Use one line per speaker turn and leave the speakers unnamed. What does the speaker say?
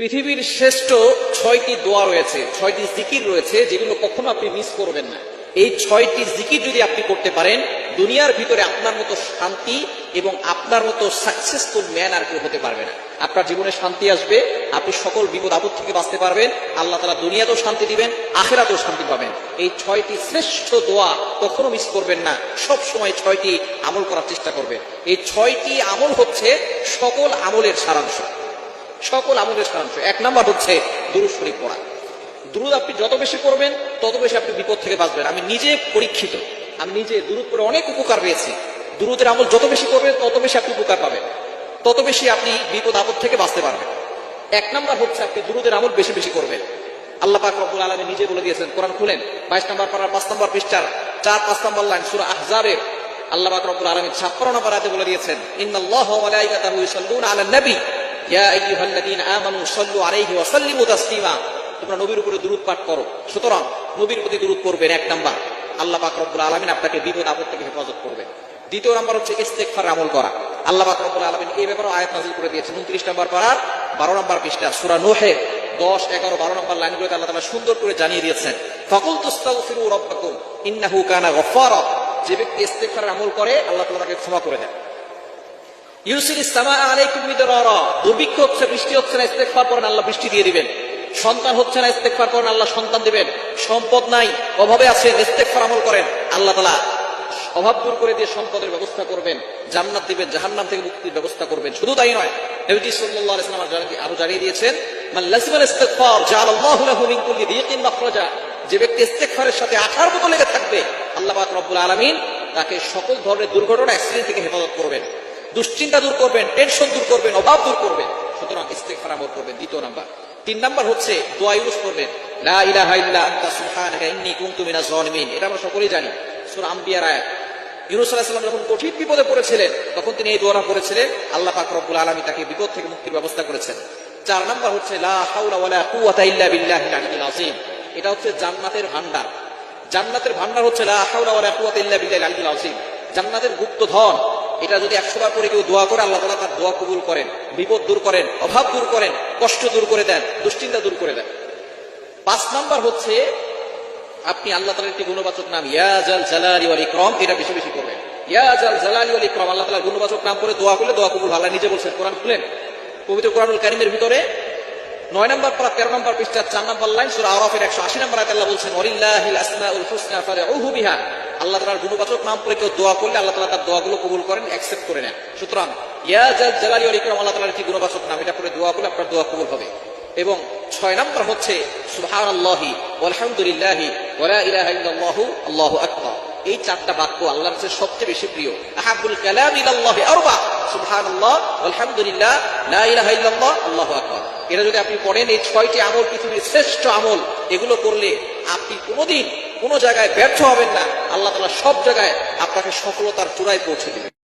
পৃথিবীর শ্রেষ্ঠ ছয়টি দোয়া রয়েছে, ছয়টি জিকির রয়েছে, যেগুলো কখনো আপনি মিস করবেন না। এই ছয়টি জিকির যদি আপনি করতে পারেন, দুনিয়ার ভিতরে আপনার মতো শান্তি এবং আপনার মতো সাকসেসফুল ম্যান আর কেউ হতে পারবে না। আপনার জীবনে শান্তি আসবে, আপনি সকল বিপদ আপদ থেকে বাঁচতে পারবেন, আল্লাহ তালা দুনিয়াতেও শান্তি দিবেন, আখেরাতেও শান্তি পাবেন। এই ছয়টি শ্রেষ্ঠ দোয়া কখনো মিস করবেন না, সব সময় ছয়টি আমল করার চেষ্টা করবেন। এই ছয়টি আমল হচ্ছে সকল আমলের সারাংশ। সকল আমলের সারাংশ। এক নাম্বার হচ্ছে দুরুদ শরীফ পড়া। দুরুদ আপনি যত বেশি করবেন তত বেশি আপনি বিপদ থেকে বাঁচবেন। আমি নিজে পরীক্ষিত। আমি নিজে দুরুদ করে অনেক উপকার পেয়েছি। দুরুদের আমল যত বেশি করবেন তত বেশি আপনি উপকার পাবেন। তত বেশি আপনি বিপদ আপদ থেকে বাঁচতে পারবেন। এক নাম্বার হচ্ছে আপনি দুরুদের আমল বেশি বেশি করবেন। আল্লাহ পাক রব্বুল আলমী নিজে বলে দিয়েছেন, কোরআন খুলেন, বাইশ নম্বর পাড়ার পাঁচ নম্বর পৃষ্ঠার চার, পাঁচ নম্বর লাইন, সুরা আহজাবের। আল্লাহ পাক রব্বুল আলমী ছাপ্পান্ন নম্বর বলে দিয়েছেন, ইন্নাল্লাহ ওয়া মালাইকাতাহু আলান নবী তোমরা নবীর উপরে পাঠ করো। সুতরাং নবীর প্রতি করবেন এক নাম্বার। আল্লাহ আপনাকে বিপদ আপদ থেকে হেফাজত দ্বিতীয় নাম্বার হচ্ছে ইস্তেগফার আমল করা। আল্লাহ এই ব্যাপারে আয়াত করে দিয়েছেন। 29 নম্বর পারার 12 নম্বর পৃষ্ঠা, সূরা নূহে 10 11 12 নম্বর আল্লাহ সুন্দর করে জানিয়ে দিয়েছেন। ফাকুল তুস্তাগফিরু রাব্বাকুম ইন্নাহু কানা যে ব্যক্তি ইস্তেগফারের আমল করে, আল্লাহ তাআলা তাকে ক্ষমা করে ইউসিল ইসলামা দুর্ভিক্ষ হচ্ছে, বৃষ্টি হচ্ছে না আল্লাহ, বৃষ্টি দিয়ে দিবেন। সন্তান হচ্ছে না আল্লাহ, সন্তান দিবেন। সম্পদ নাই, অভাবে আছে আমল করেন। আল্লাহ তাআলা অভাব দূর করে দিয়ে সম্পদের ব্যবস্থা করবেন, জান্নাত দিবেন, জাহান্নাম থেকে মুক্তির ব্যবস্থা করবেন। শুধু তাই নয়, নবীজি সাল্লাল্লাহু আলাইহি ওয়াসাল্লাম আরও জানিয়ে দিয়েছেন, মান লাজিমাল ইস্তিগফার লাহু মিন কুল্লি মাখরাজা। যে ব্যক্তি ইস্তেগফারের সাথে আঠার মতো লেগে থাকবে, আল্লাহ পাক রব্বুল আলামিন তাকে সকল ধরনের দুর্ঘটনা, অ্যাক্সিডেন্ট থেকে হেফাজত করবেন। দুশ্চিন্তা দূর করবেন টেনশন দূর করবেন, অভাব দূর করবেন। সুতরাং ইস্তেগফার আমল করবেন, দ্বিতীয় নাম্বার। তিন নাম্বার হচ্ছে দোয়া ইউজ করবেন লা ইলাহা ইল্লা আনতা জালিমিন এটা আমরা সকলেই জানি, সূরা আম্বিয়ার আয়াত। ইউনুস আলাইহিস যখন কঠিন বিপদে পড়েছিলেন, তখন তিনি এই দোয়াটা করেছিলেন আল্লাহ পাক রব্বুল আলামিন তাকে বিপদ থেকে মুক্তির ব্যবস্থা করেছেন। চার নাম্বার হচ্ছে, লা হাওলা ওয়ালা কুওয়াতা ইল্লা বিল্লাহিল আলিয়্যিল আযীম। এটা হচ্ছে জান্নাতের ভান্ডার জান্নাতের ভান্ডার হচ্ছে, লা হাওলা ওয়ালা কুওয়াতা ইল্লা বিল্লাহিল আলিয়্যিল আযীম। জান্নাতের গুপ্ত ধন এটা যদি একশো বার করে কেউ দোয়া করে, আল্লাহ তাআলা তার দোয়া কবুল করেন, বিপদ দূর করেন, অভাব দূর করেন, কষ্ট দূর করে দেন, দুশ্চিন্তা দূর করে দেন। পাঁচ নাম্বার হচ্ছে, আপনি আল্লাহ তালার একটি গুণবাচক নাম ইয়াজাল জালালি ওয়াল ইকরাম, এটা বেশি বেশি করবেন। ইয়াজাল জালালি ওয়াল ইকরাম, আল্লাহ তাআলার গুণবাচক নাম করে দোয়া করলে দোয়া কবুল আল্লাহ নিজে বলছেন, কোরআন খুলেন। পবিত্র কোরআনুল কারিমের ভিতরে নয় নম্বর পরা, তেরো নম্বর পৃষ্ঠা চার নম্বর লাইন, সুরা আরফের একশো আশি নম্বর আয়তাল্লাহ বলছেন, ওয়ালিল্লাহিল আসমাউল হুসনা ফারে বিহা। আল্লাহ তাআলার গুণবাচক নাম করে কেউ দোয়া করলে আল্লাহ তাআলা তার দোয়াগুলো কবুল করেন অ্যাকসেপ্ট করে নেন। সুতরাং, ইয়া জাল জালালি ওয়াল ইকরাম, আল্লাহ তাআলার একটি গুণবাচক নাম, এটা করে দোয়া করলে আপনার দোয়া কবুল হবে। এবং ছয় নম্বর হচ্ছে সুবহান আল্লাহি আলহামদুলিল্লাহি আকবার। এই চারটা বাক্য আল্লাহর কাছে সবচেয়ে বেশি প্রিয়। আহাবুল কালাম ইলাল্লাহি আরবা, সুবহানাল্লাহ, আলহামদুলিল্লাহ, লা ইলাহা ইল্লাল্লাহ, আল্লাহু আকবার। এটা যদি আপনি পড়েন, এই ছয়টি আমল পৃথিবীর শ্রেষ্ঠ আমল, এগুলো করলে আপনি কোনোদিন কোনো জায়গায় ব্যর্থ হবেন না। আল্লাহ তাআলা সব জায়গায় আপনাকে সফলতার চূড়ায় পৌঁছে দিবেন।